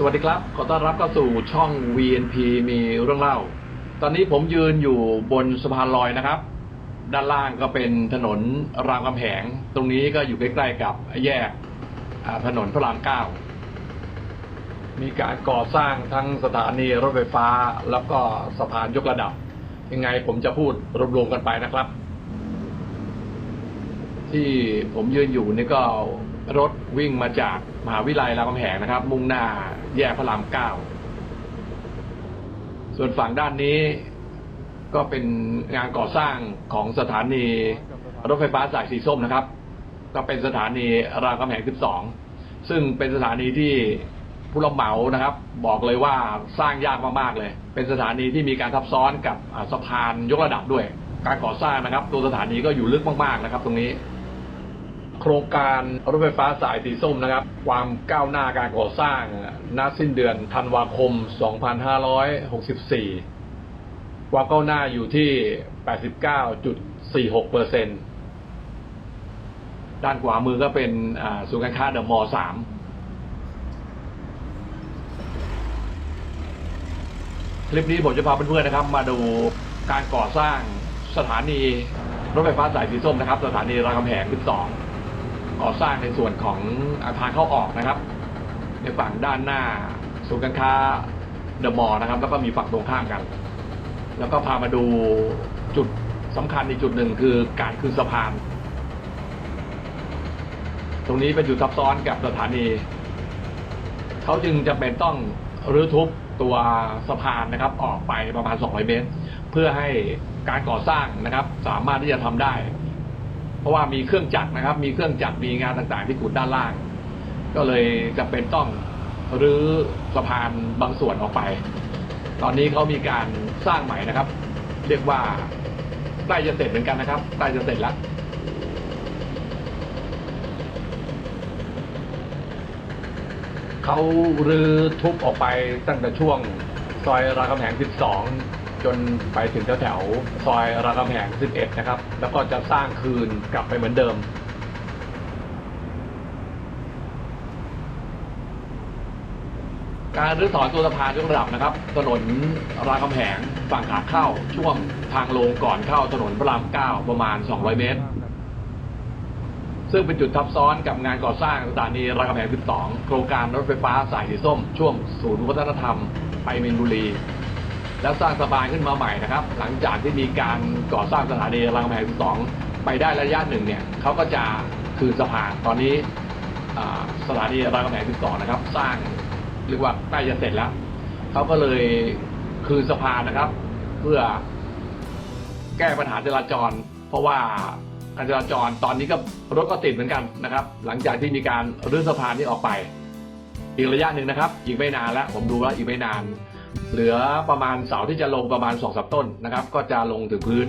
สวัสดีครับ ขอต้อนรับเข้าสู่ช่อง VNP มีเรื่องเล่า ตอนนี้ผมยืนอยู่บนสะพานลอยนะครับ ด้านล่างก็เป็นถนนรามคำแหง ตรงนี้ก็อยู่ใกล้ๆกับแยกถนนพระรามเก้า มีการก่อสร้างทั้งสถานีรถไฟฟ้าแล้วก็สะพานยกระดับ ยังไงผมจะพูดรวมๆกันไปนะครับ ที่ผมยืนอยู่นี่ก็ รถวิ่งมาจากมหาวิทยาลัยรามคำแหงนะครับ มุ่งหน้าแยกพระรามเก้าส่วนฝั่งด้านนี้ก็เป็นงานก่อสร้างของสถานีรถไฟฟ้าสายสีส้มนะครับ ก็เป็นสถานีรามคำแหง 12 ซึ่งเป็นสถานีที่ผู้รับเหมานะครับ บอกเลยว่าสร้างยากมากๆเลย เป็นสถานีที่มีการทับซ้อนกับสะพานยกระดับด้วย การก่อสร้างนะครับ ตัวสถานีก็อยู่ลึกมากๆนะครับ ตรงนี้ โครงการรถไฟฟ้าสายสีส้มนะครับ ความก้าวหน้าการก่อสร้างณสิ้นเดือนธันวาคม 2564 ความก้าวหน้าอยู่ที่ 89.46เปอร์เซ็นด้านขวามือก็เป็นศูนย์การค้าเดอะมอลล์3คลิปนี้ผมจะพาเพื่อนๆนะครับ มาดูการก่อสร้างสถานีรถไฟฟ้าสายสีส้มนะครับ สถานีรามคำแหง12 ก่อสร้างในส่วนของอาคารเข้าออกนะครับ ในฝั่งด้านหน้าศูนย์การค้าเดอะมอลล์นะครับ แล้วก็มีฝั่งตรงข้ามกัน แล้วก็พามาดูจุดสำคัญอีกจุดหนึ่งคือการคืนสะพาน ตรงนี้เป็นจุดซับซ้อนกับสถานี เขาจึงจำเป็นต้องรื้อทุบตัวสะพานนะครับ ออกไปประมาณ 200 เมตร เพื่อให้การก่อสร้างนะครับ สามารถที่จะทำได้ เพราะว่ามีเครื่องจักรนะครับ มีเครื่องจักรมีงานต่างๆ ที่ขุดด้านล่าง ก็เลยจำเป็นต้องรื้อสะพานบางส่วนออกไป ตอนนี้เขามีการสร้างใหม่นะครับ เรียกว่าใกล้จะเสร็จเหมือนกันนะครับใกล้จะเสร็จแล้วเขารื้อทุบออกไปตั้งแต่ช่วงซอยรามคำแหง 12 จนไปถึงแถวๆซอยรามคำแหง11 นะครับ แล้วก็จะสร้างคืนกลับไปเหมือนเดิมการรื้อถอนตัวสะพานยกระดับนะครับ ถนนรามคำแหงฝั่งขาเข้าช่วงทางลงก่อนเข้าถนนพระราม9ประมาณ 200 เมตร ซึ่งเป็นจุดทับซ้อนกับงานก่อสร้างสถานีรามคำแหง 12 โครงการรถไฟฟ้าสายสีส้ม ช่วงศูนย์วัฒนธรรม ไปมินบุรี แล้วสร้างสะพานขึ้นมาใหม่นะครับ หลังจากที่มีการก่อสร้างสถานีรามคำแหง12ไปได้ระยะหนึ่งเนี่ยเขาก็จะคืนสะพานตอนนี้สถานีรามคำแหง12นะครับ สร้างเรียกว่าใกล้จะเสร็จแล้วเขาก็เลยคืนสะพานนะครับ เพื่อแก้ปัญหาจราจร เพราะว่าการจราจรตอนนี้ก็รถก็ติดเหมือนกันนะครับ หลังจากที่มีการรื้อสะพานนี้ออกไป อีกระยะหนึ่งนะครับ อีกไม่นานแล้ว ผมดูแล้วอีกไม่นาน เหลือประมาณเสาที่จะลงประมาณสองสามต้นนะครับ ก็จะลงถึงพื้น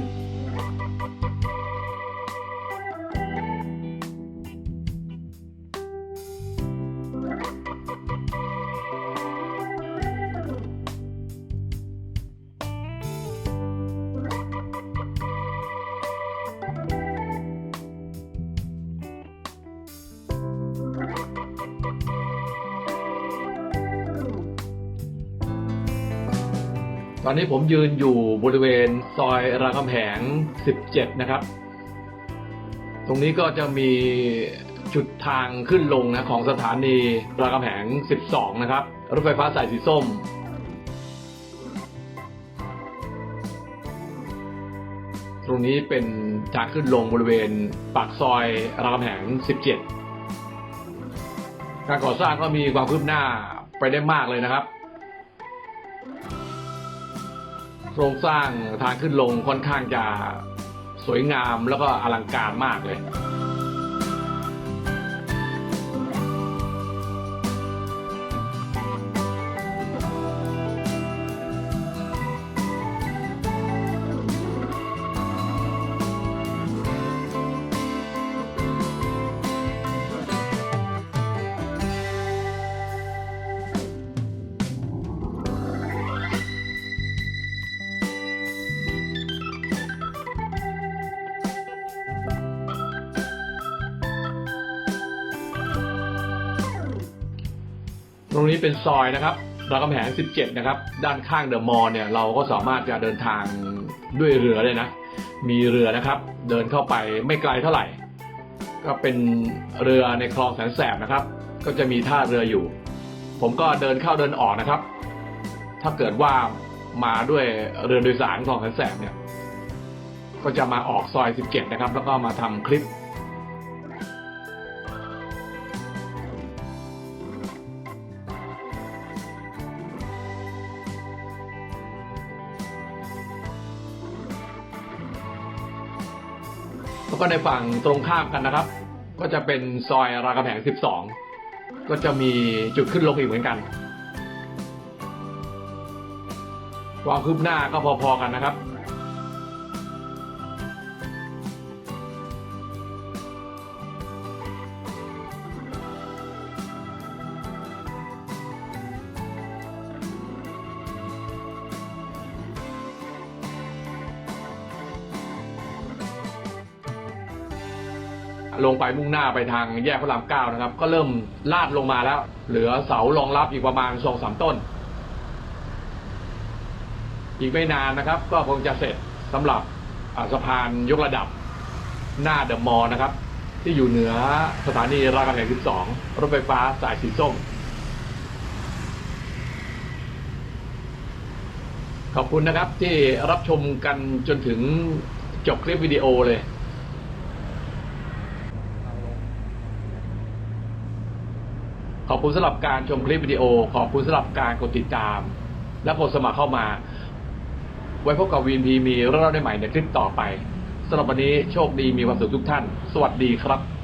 ตอนนี้ผมยืนอยู่บริเวณซอยรามคำแหง 17 นะครับ ตรงนี้ก็จะมีจุดทางขึ้นลงนะของสถานีรามคำแหง 12 นะครับ รถไฟฟ้าสายสีส้ม ตรงนี้เป็นทางขึ้นลงบริเวณปากซอยรามคำแหง 17 การก่อสร้างก็มีความคืบหน้าไปได้มากเลยนะครับ ครงสร้างทางขึ้นลงค่อนข้างจะสวยงามแล้วก็อลังการมากเลย ตรงนี้เป็นซอยนะครับรามคำแหง 17 นะครับ ด้านข้างเดอะมอลล์เนี่ย เราก็สามารถจะเดินทางด้วยเรือเลยนะ มีเรือนะครับ เดินเข้าไปไม่ไกลเท่าไหร่ ก็เป็นเรือในคลองแสนแสบนะครับ ก็จะมีท่าเรืออยู่ ผมก็เดินเข้าเดินออกนะครับ ถ้าเกิดว่ามาด้วยเรือโดยสารคลองแสนแสบเนี่ย ก็จะมาออกซอย 17 นะครับ แล้วก็มาทำคลิป แล้วก็ในฝั่งตรงข้ามกันนะครับ ก็จะเป็นซอยรามคำแหง 12 ก็จะมีจุดขึ้นลงอีกเหมือนกัน ความคืบหน้าก็พอๆกันนะครับ ลงไปมุ่งหน้าไปทางแยกพระรามเก้านะครับ ก็เริ่มลาดลงมาแล้ว เหลือเสารองรับอีกประมาณสองสามต้น อีกไม่นานนะครับ ก็คงจะเสร็จสำหรับสะพานยกระดับหน้าเดอะมอลล์นะครับ ที่อยู่เหนือสถานีรามคำแหง12 รถไฟฟ้าสายสีส้ม ขอบคุณนะครับที่รับชมกันจนถึงจบคลิปวิดีโอเลย ขอบคุณสำหรับการชมคลิปวิดีโอ ขอบคุณสำหรับการกดติดตาม และกดสมัครเข้ามา ไว้พบกับวีนพีมีเรื่องเล่าได้ใหม่ในคลิปต่อไปสำหรับวันนี้โชคดีมีความสุขทุกท่าน สวัสดีครับ